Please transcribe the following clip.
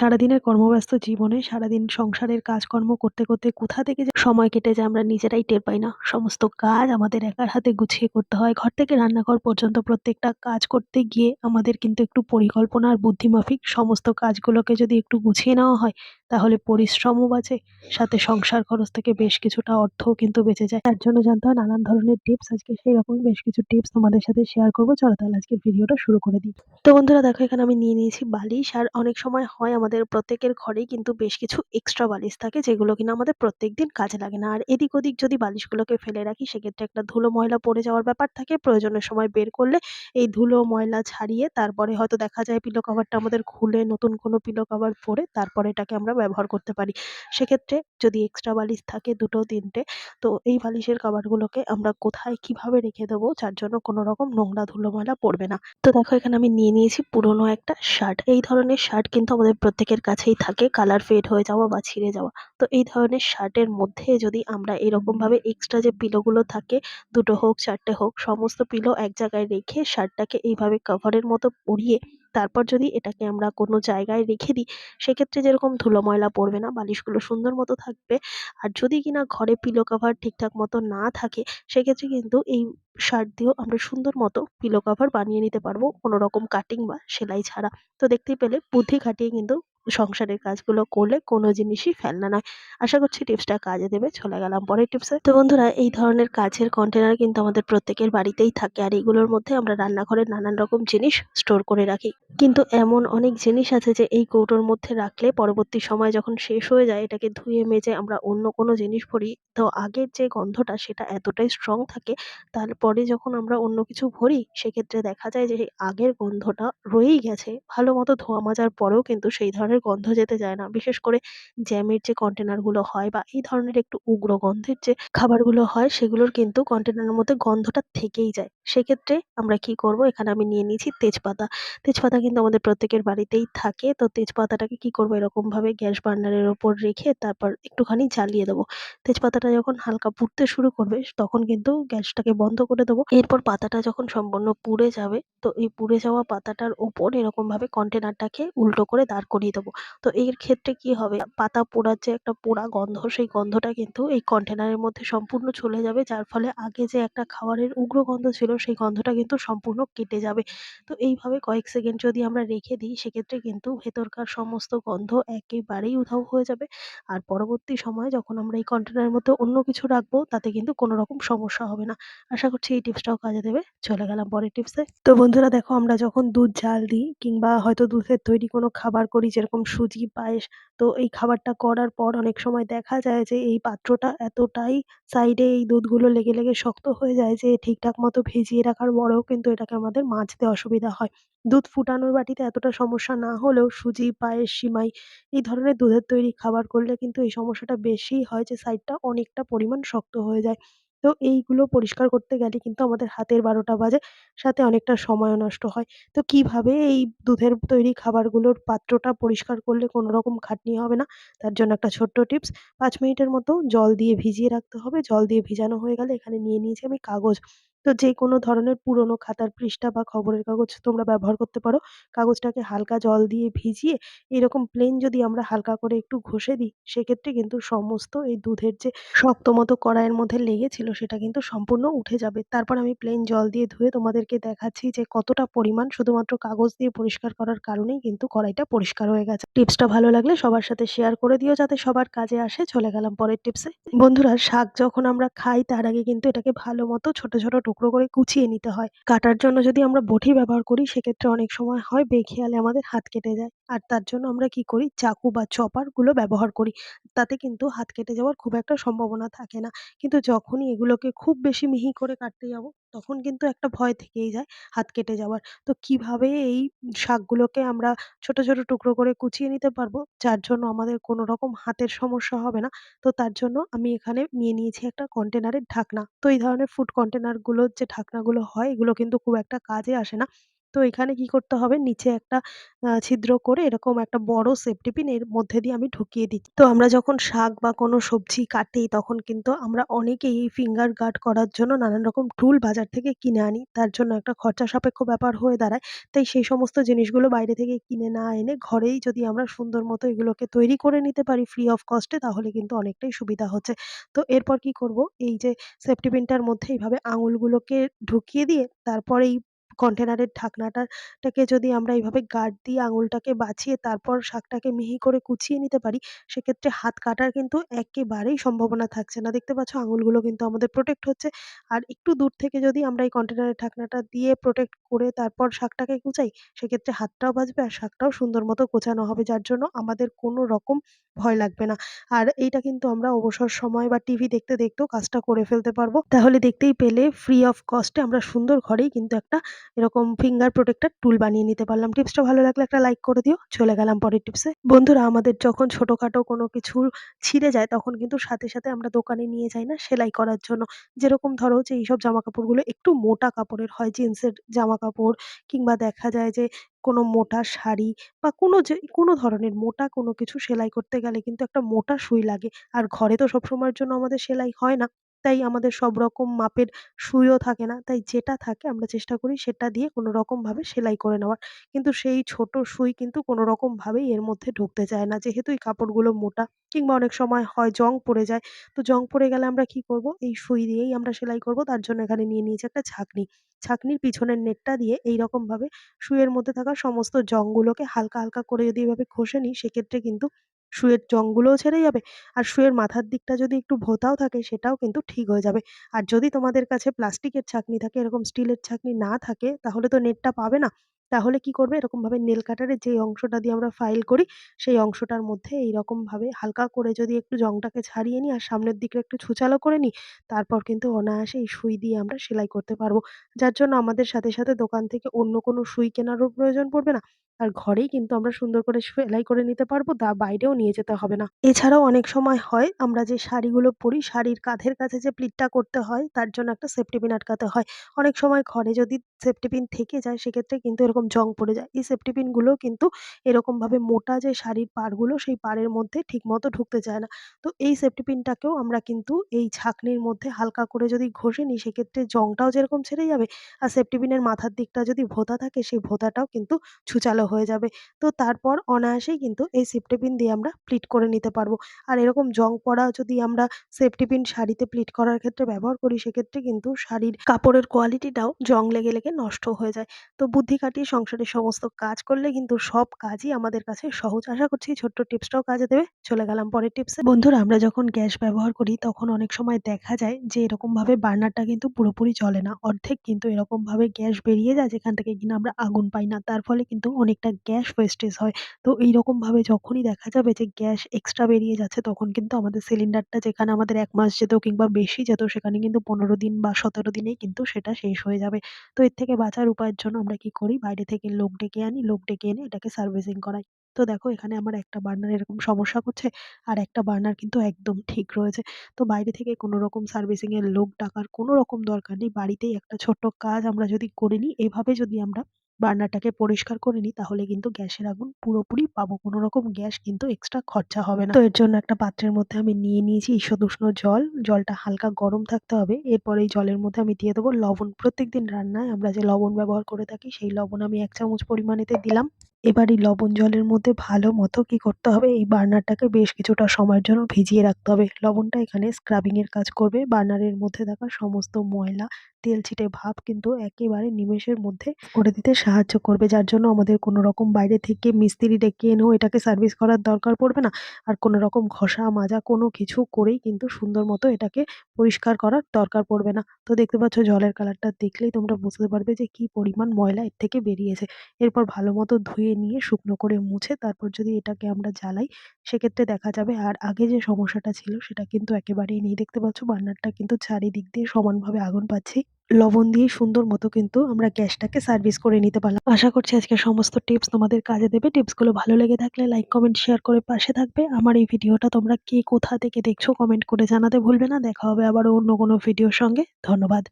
সারাদিনের কর্মব্যস্ত জীবনে সারাদিন সংসারের কাজকর্ম করতে করতে কোথা থেকে যে সময় কেটে যায় আমরা নিজেরাই টের পাই না। সমস্ত কাজ আমাদের একার হাতে গুছিয়ে করতে হয়। ঘর থেকে রান্নাঘর পর্যন্ত প্রত্যেকটা কাজ করতে গিয়ে আমাদের কিন্তু একটু পরিকল্পনা আর বুদ্ধিমাফিক সমস্ত কাজগুলোকে যদি একটু গুছিয়ে নেওয়া হয়, তাহলে পরিশ্রমও বাঁচে, সাথে সংসার খরচ থেকে বেশ কিছুটা অর্থও কিন্তু বেঁচে যায়। তার জন্য জানতে হয় নানান ধরনের টিপস, আজকে সেই রকম বেশ কিছু টিপস তোমাদের সাথে শেয়ার করব। চলো তাহলে আজকে ভিডিওটা শুরু করে দিই। তো বন্ধুরা দেখো, এখানে আমি নিয়ে নিয়েছি বালিশ, আর অনেক সময় হয় আমাদের প্রত্যেকের ঘরেই কিন্তু বেশ কিছু এক্সট্রা বালিশ থাকে, যেগুলো কিনা আমাদের প্রত্যেকদিন কাজে লাগে না। আর এদিক ওদিক যদি বালিশগুলোকে ফেলে রাখি, সেক্ষেত্রে একটা ধুলো ময়লা পড়ে যাওয়ার ব্যাপার থাকে। প্রয়োজনের সময় বের করলে এই ধুলো ময়লা ছাড়িয়ে তারপরে হয়তো দেখা যায় পিলো কভারটা আমাদের খুলে নতুন কোনো পিলো কভার পরে তারপরে এটাকে আমরা ব্যবহার করতে পারি। সেক্ষেত্রে যদি এক্সট্রা বালিশ থাকে দুটো, তিনটে, তো এই বালিশের কভারগুলোকে আমরা কোথায় কীভাবে রেখে দেবো, যার জন্য কোনো রকম নোংরা ধুলো ময়লা পড়বে না। তো দেখো এখানে আমি নিয়ে নিয়েছি পুরোনো একটা শার্ট এই ধরনের শার্ট কিন্তু আমাদের প্রত্যেকের কাছেই থাকে কালার ফেড হয়ে যাওয়া বা ছিঁড়ে যাওয়া। তো এই ধরনের শার্টের মধ্যে যদি আমরা এরকমভাবে এক্সট্রা যে পিলোগুলো থাকে, দুটো হোক, চারটে হোক, সমস্ত পিলো এক জায়গায় রেখে শার্টটাকে এইভাবে কভারের মতো পরিয়ে তারপর যদি এটাকে আমরা কোনো জায়গায় রেখে দিই, সেক্ষেত্রে যেরকম ধুলো ময়লা পড়বে না, বালিশগুলো সুন্দর মতো থাকবে। আর যদি কিনা ঘরে পিলো কভার ঠিকঠাক মতো না থাকে, সেক্ষেত্রে কিন্তু এই শার্ট দিয়েও আমরা সুন্দর মতো পিলো কভার বানিয়ে নিতে পারব। কোনো রকম কাটিং বা সেলাই ছাড়া। তো দেখতেই পেলে, বুদ্ধি খাটিয়ে কিন্তু সংসারের কাজগুলো করলে কোনো জিনিসই ফেলনা নয়। আশা করছি টিপসটা কাজে দেবে, চলে গেলাম পরের টিপসে। তো বন্ধুরা, এই ধরনের কাছের কন্টেনার কিন্তু আমাদের প্রত্যেকের বাড়িতেই থাকে আর এগুলোর মধ্যে আমরা রান্নাঘরের নানান রকম জিনিস স্টোর করে রাখি। কিন্তু এমন অনেক জিনিস আছে যে এই কৌটোর মধ্যে রাখলে পরবর্তী সময় যখন শেষ হয়ে যায়, এটাকে ধুয়ে মেজে আমরা অন্য কোনো জিনিস ভরি তো আগের যে গন্ধটা সেটা এতটাই স্ট্রং থাকে, তারপরে যখন আমরা অন্য কিছু ভরি, সেক্ষেত্রে দেখা যায় যে আগের গন্ধটা রয়েই গেছে। ভালো মতো ধোয়া মাজার পরেও কিন্তু সেই ধরনের গন্ধ যেতে চায় না। বিশেষ করে জ্যামের যে কন্টেনারগুলো হয় বা এই ধরনের একটু উগ্র গন্ধের যে খাবারগুলো হয়, সেগুলোর কিন্তু কন্টেনারের মধ্যে গন্ধটা থেকেই যায়। সেক্ষেত্রে আমরা কি করব? এখানে আমি নিয়ে নিয়েছি তেজপাতা। তেজপাতা কিন্তু আমাদের প্রত্যেকের বাড়িতেই থাকে। তো তেজপাতাটাকে কি করব? এরকম ভাবে গ্যাস বার্নারের ওপর রেখে তারপর একটুখানি জ্বালিয়ে দেবো। তেজপাতাটা যখন হালকা পুড়তে শুরু করবে, তখন কিন্তু গ্যাসটাকে বন্ধ করে দেবো। এরপর পাতাটা যখন সম্পূর্ণ পুড়ে যাবে, তো এই পুড়ে যাওয়া পাতাটার ওপর এরকম ভাবে কন্টেনারটাকে উল্টো করে দাঁড় করিয়ে দেবো। তো এর ক্ষেত্রে কি হবে? পাতা পোড়ার যে একটা পোড়া গন্ধ, সেই গন্ধটা কিন্তু এই কন্টেনারের মধ্যে সম্পূর্ণ চলে যাবে। যার ফলে আগে যে একটা খাবারের উগ্র গন্ধ ছিল, সেই গন্ধটা কিন্তু সম্পূর্ণ কেটে যাবে। তো এইভাবে কয়েক সেকেন্ড যদি আমরা রেখে দিই, সেক্ষেত্রে কিন্তু ভেতরকার সমস্ত গন্ধ একেবারেই উধাও হয়ে যাবে। আর পরবর্তী সময়ে যখন আমরা এই কন্টেনারের মধ্যে অন্য কিছু রাখব, তাতে কিন্তু কোনো রকম সমস্যা হবে না। আশা করছি এই টিপসটাও কাজে দেবে। চলে গেলাম পরের টিপসে তো বন্ধুরা দেখো, আমরা যখন দুধ জাল দিই কিংবা হয়তো দুধের তৈরি কোনো খাবার করি, যেরকম সুজি, পায়েস, তো এই খাবারটা করার পর অনেক সময় দেখা যায় যে এই পাত্রটা এতটাই সাইডে এই দুধগুলো লেগে লেগে শক্ত হয়ে যায় যে ঠিকঠাক মতো ভিজিয়ে রাখার পরেও কিন্তু এটাকে আমাদের মাজতে অসুবিধা হয়। দুধ ফুটানোর বাটিতে এতটা সমস্যা না হলেও সুজি, পায়েস, সিমাই এই ধরনের দুধের তৈরি খাবার করলে কিন্তু এই সমস্যাটা বেশিই হয় যে সাইডটা অনেকটা পরিমাণ শক্ত হয়ে যায়। তো এইগুলো পরিষ্কার করতে গেলে কিন্তু আমাদের হাতের বারোটা বাজে, সাথে অনেকটা সময়ও নষ্ট হয়। তো কীভাবে এই দুধের তৈরি খাবারগুলোর পাত্রটা পরিষ্কার করলে কোনো রকম খাটনি হবে না? তার জন্য একটা ছোট্ট টিপস, পাঁচ মিনিটের মতো জল দিয়ে ভিজিয়ে রাখতে হবে। জল দিয়ে ভিজানো হয়ে গেলে এখানে নিয়ে নিয়েছি আমি কাগজ। তো যে কোনো ধরনের পুরোনো খাতার পৃষ্ঠা বা খবরের কাগজ তোমরা ব্যবহার করতে পারো। কাগজটাকে হালকা জল দিয়ে ভিজিয়ে এরকম প্লেন যদি আমরা হালকা করে একটু ঘষে দিই, সেক্ষেত্রে কিন্তু সমস্ত এই দুধের যে শক্ত মতো কড়াইয়ের মধ্যে লেগেছিল সেটা কিন্তু সম্পূর্ণ উঠে যাবে। তারপর আমি প্লেন জল দিয়ে ধুয়ে তোমাদেরকে দেখাচ্ছি যে কতটা পরিমাণ শুধুমাত্র কাগজ দিয়ে পরিষ্কার করার কারণেই কিন্তু কড়াইটা পরিষ্কার হয়ে গেছে। টিপসটা ভালো লাগলে সবার সাথে শেয়ার করে দিও যাতে সবার কাজে আসে। চলে গেলাম পরের টিপসে বন্ধুরা, শাক যখন আমরা খাই, তার আগে কিন্তু এটাকে ভালো মতো ছোট ছোট টুকরো করে কুচিয়ে নিতে হয়। কাটার জন্য যদি আমরা বটি ব্যবহার করি, সেক্ষেত্রে অনেক সময় হয় বেখেয়ালে আমাদের হাত কেটে যায়। আর তার জন্য আমরা কি করি? চাকু বা চপারগুলো ব্যবহার করি। তাতে কিন্তু হাত কেটে যাওয়ার খুব একটা সম্ভাবনা থাকে না। কিন্তু যখনই এগুলোকে খুব বেশি মিহি করে কাটতে যাব তখন কিন্তু একটা ভয় থেকেই যায় হাত কেটে যাওয়ার। তো কীভাবে এই শাকগুলোকে আমরা ছোট ছোট টুকরো করে কুচিয়ে নিতে পারব? যার জন্য আমাদের কোনো রকম হাতের সমস্যা হবে না। তো তার জন্য আমি এখানে নিয়ে নিয়েছি একটা কন্টেনারের ঢাকনা। তো এই ধরনের ফুড কন্টেনারগুলোর যে ঢাকনাগুলো হয়, এগুলো কিন্তু খুব একটা কাজে আসে না। তো এখানে কি করতে হবে নিচে একটা ছিদ্র করে এরকম একটা বড় সেফটি পিন এর মধ্যে দিয়ে আমি ঢুকিয়ে দিচ্ছি। তো আমরা যখন শাক বা কোনো সবজি কাটি তখন কিন্তু আমরা অনেকেই এই ফিঙ্গার গার্ড করার জন্য নানান রকম টুল বাজার থেকে কিনে আনি। তার জন্য একটা খরচা সাপেক্ষ ব্যাপার হয়ে দাঁড়ায়। তাই সেই সমস্ত জিনিসগুলো বাইরে থেকে কিনে না এনে ঘরেই যদি আমরা সুন্দর মতো এগুলোকে তৈরি করে নিতে পারি ফ্রি অফ কস্টে তাহলে কিন্তু অনেকটাই সুবিধা হচ্ছে। তো এরপর কি করব এই যে সেফটি পিনটার মধ্যে এইভাবে আঙুলগুলোকে ঢুকিয়ে দিয়ে তারপর এই কন্টেনারের ঢাকনাটা টাকে যদি আমরা এইভাবে গার্ড দিয়ে আঙুলটাকে বাঁচিয়ে তারপর শাকটাকে মিহি করে কুচিয়ে নিতে পারি, সেক্ষেত্রে হাত কাটার কিন্তু একেবারেই সম্ভাবনা থাকছে না। দেখতে পাচ্ছ আঙুলগুলো কিন্তু আমাদের প্রোটেক্ট হচ্ছে। আর একটু দূর থেকে যদি আমরা এই কন্টেনারের ঢাকনাটা দিয়ে প্রোটেক্ট করে তারপর শাকটাকে কুচাই, সেক্ষেত্রে হাতটাও বাঁচবে আর শাকটাও সুন্দর মতো কোচানো হবে। যার জন্য আমাদের কোনো রকম ভয় লাগবে না। আর এইটা কিন্তু আমরা অবসর সময় বা টিভি দেখতে, দেখতেও কাজটা করে ফেলতে পারব। তাহলে দেখতেই পেলে ফ্রি অফ কস্ট আমরা সুন্দর ঘরেই কিন্তু একটা এরকম ফিঙ্গার প্রোটেক্টর টুল বানিয়ে নিতে পারলাম। টিপসটা ভালো লাগলে একটা লাইক করে দিও। চলে গেলাম পরের টিপসে। বন্ধুরা আমাদের যখন ছোটখাটো কোনো কিছু ছিঁড়ে যায় তখন কিন্তু সাথে, সাথে আমরা দোকানে নিয়ে যাই না সেলাই করার জন্য। যেরকম ধরো যে এইসব জামা কাপড়গুলো একটু মোটা কাপড়ের হয় জিন্সের জামা কাপড় কিংবা দেখা যায় যে কোনো মোটা শাড়ি বা কোনো যে কোনো ধরনের মোটা কোনো কিছু সেলাই করতে গেলে কিন্তু একটা মোটা সুই লাগে। আর ঘরে তো সবসময়ের জন্য আমাদের সেলাই হয় না। তাই আমাদের সব রকম মাপের সুইও থাকে না। তাই যেটা থাকে আমরা চেষ্টা করি সেটা দিয়ে কোনো রকমভাবে সেলাই করে নেওয়ার। কিন্তু সেই ছোট সুই কিন্তু কোনো রকমভাবেই এর মধ্যে ঢুকতে চায় না। যেহেতু এই কাপড়গুলো মোটা কিংবা অনেক সময় হয় জং পড়ে যায়। তো জং পড়ে গেলে আমরা কি করব? এই সুই দিয়েই আমরা সেলাই করব। তার জন্য এখানে নিয়ে নিয়েছি একটা ছাঁকনি। ছাঁকনির পিছনের নেটটা দিয়ে এইরকমভাবে সুইয়ের মধ্যে থাকা সমস্ত জংগুলোকে হালকা, হালকা করে যদি এভাবে ঘষে নিই সেক্ষেত্রে কিন্তু সুইয়ের জংগুলোও ছেড়ে যাবে আর শুয়ের মাথার দিকটা যদি একটু ভোঁতাও থাকে, সেটাও কিন্তু ঠিক হয়ে যাবে। আর যদি তোমাদের কাছে প্লাস্টিকের ছাঁকনি থাকে, এরকম স্টিলের ছাঁকনি না থাকে, তাহলে তো নেটটা পাবে না। তাহলে কি করবে এরকমভাবে নেল কাটারের যে অংশটা দিয়ে আমরা ফাইল করি সেই অংশটার মধ্যে এইরকমভাবে হালকা করে যদি একটু জংটাকে ছাড়িয়ে নিই আর সামনের দিকটা একটু ছুচালো করে নিই, তারপর কিন্তু অনায়াসে এই সুই দিয়ে আমরা সেলাই করতে পারব। যার জন্য আমাদের সাথে, সাথে দোকান থেকে অন্য কোনো সুই কেনারও প্রয়োজন পড়বে না। আর ঘরেই কিন্তু আমরা সুন্দর করে সেলাই করে নিতে পারব দা বাইরেও নিয়ে যেতে হবে না। এছাড়াও অনেক সময় হয় আমরা যে শাড়িগুলো পরি শাড়ির কাঁধের কাছে যে প্লিটটা করতে হয় তার জন্য একটা সেফটি পিন আটকাতে হয়। অনেক সময় ঘরে যদি সেফটি পিন থেকে যায় সেক্ষেত্রে কিন্তু এরকম জং পড়ে যায়। এই সেফটি পিনগুলোও কিন্তু এরকমভাবে মোটা যে শাড়ির পাড়গুলো সেই পাড়ের মধ্যে ঠিকমতো ঢুকতে চায় না। তো এই সেফটি পিনটাকেও আমরা কিন্তু এই ছাঁকনির মধ্যে হালকা করে যদি ঘষে নিই সেক্ষেত্রে জংটাও যেরকম ছেড়ে যাবে আর সেফটি পিনের মাথার দিকটা যদি ভোঁতা থাকে সেই ভোতাটাও কিন্তু ছুচালো হয়ে যাবে। তো তারপর অনায়াসেই কিন্তু এই সেফটি পিন দিয়ে আমরা প্লিট করে নিতে পারব। আর এরকম জং পড়া যদি আমরা সেফটি পিন শাড়িতে প্লিট করার ক্ষেত্রে ব্যবহার করি সেক্ষেত্রে কিন্তু শাড়ির কাপড়ের কোয়ালিটিটাও জং লেগে, লেগে নষ্ট হয়ে যায়। তো বুদ্ধি খাটিয়ে সংসারের সমস্ত কাজ করলে কিন্তু সব কাজই আমাদের কাছে সহজ। আশা করছি ছোট্ট টিপসটাও কাজে দেবে। চলে গেলাম পরের টিপসে। বন্ধুরা, আমরা যখন গ্যাস ব্যবহার করি, তখন অনেক সময় দেখা যায় যে, এরকমভাবে বার্নারটা কিন্তু পুরোপুরি চলে না। অর্ধেক কিন্তু এরকমভাবে গ্যাস বেরিয়ে যায়, যেখান থেকে কিনা আমরা আগুন পাই না। তার ফলে কিন্তু অনেকটা গ্যাস ওয়েস্টেজ হয়। তো এইরকমভাবে যখনই দেখা যাবে যে, গ্যাস এক্সট্রা বেরিয়ে যাচ্ছে, তখন কিন্তু আমাদের সিলিন্ডারটা যেখানে আমাদের এক মাস যেত কিংবা বেশি যেত, সেখানে কিন্তু ১৫ দিন বা ১৭ দিনেই কিন্তু সেটা শেষ হয়ে যাবে। তো এর থেকে বাঁচার উপায়ের জন্য আমরা কি করি বাইরে থেকে লোক ডেকে আনি, লোক ডেকে এনে এটাকে সার্ভিসিং করাই। তো দেখো এখানে আমার একটা বার্নার এরকম সমস্যা করছে আর একটা বার্নার কিন্তু একদম ঠিক রয়েছে। তো বাইরে থেকে কোনো রকম সার্ভিসিং এর লোক ডাকার কোনো রকম দরকার নেই। বাড়িতেই একটা ছোট্ট কাজ আমরা যদি করে নিই এভাবে যদি আমরা বার্নারটাকে পরিষ্কার করে নিই তাহলে কিন্তু গ্যাসের আগুন পুরোপুরি পাবো। কোনো রকম গ্যাস কিন্তু এক্সট্রা খরচা হবে না। তো এর জন্য একটা পাত্রের মধ্যে আমি নিয়ে নিয়েছি ঈষদুষ্ণ জল। জলটা হালকা গরম থাকতে হবে। এরপর এই জলের মধ্যে আমি দিয়ে দেবো লবণ। প্রত্যেকদিন রান্নায় আমরা যে লবণ ব্যবহার করে থাকি সেই লবণ আমি এক চামচ পরিমাণেতে দিলাম। এবার এই লবণ জলের মধ্যে ভালো মতো কি করতে হবে এই বার্নারটাকে বেশ কিছুটা সময়ের জন্য ভিজিয়ে রাখতে হবে। লবণটা এখানে স্ক্রাবিং এর কাজ করবে। বার্নারের মধ্যে থাকা সমস্ত ময়লা, তেলছিটে ভাব কিন্তু একেবারে নিমেষের মধ্যে করে দিতে সাহায্য করবে। যার জন্য আমাদের কোনো রকম বাইরে থেকে মিস্ত্রি ডেকে এনেও এটাকে সার্ভিস করার দরকার পড়বে না। আর কোনো রকম ঘষা, মাজা কোনো কিছু করেই কিন্তু সুন্দর মতো এটাকে পরিষ্কার করার দরকার পড়বে না। তো দেখতে পাচ্ছ জলের কালারটা দেখলেই তোমরা বুঝতে পারবে যে কি পরিমাণ ময়লা এর থেকে বেরিয়েছে। এরপর ভালো মতো ধুয়ে নিয়ে শুকনো করে মুছে তারপর যদি এটাকে আমরা জ্বালাই সেক্ষেত্রে দেখা যাবে আর আগে যে সমস্যাটা ছিল সেটা কিন্তু একেবারেই নেই। দেখতে পাচ্ছ বার্নারটা কিন্তু চারিদিক দিয়ে সমানভাবে আগুন পাচ্ছি। লবণ দিয়ে সুন্দর মতো কিন্তু আমরা গ্যাসটাকে সার্ভিস করে নিতে পারলাম। আশা করছি আজকে সমস্ত টিপস তোমাদের কাজে দেবে। টিপসগুলো ভালো লেগে থাকলে লাইক, কমেন্ট, শেয়ার করে পাশে থাকবে। আমার এই ভিডিওটা তোমরা কে কোথা থেকে দেখছ কমেন্ট করে জানাতে ভুলবে না। দেখা হবে আবারও অন্য কোনো ভিডিওর সঙ্গে। ধন্যবাদ।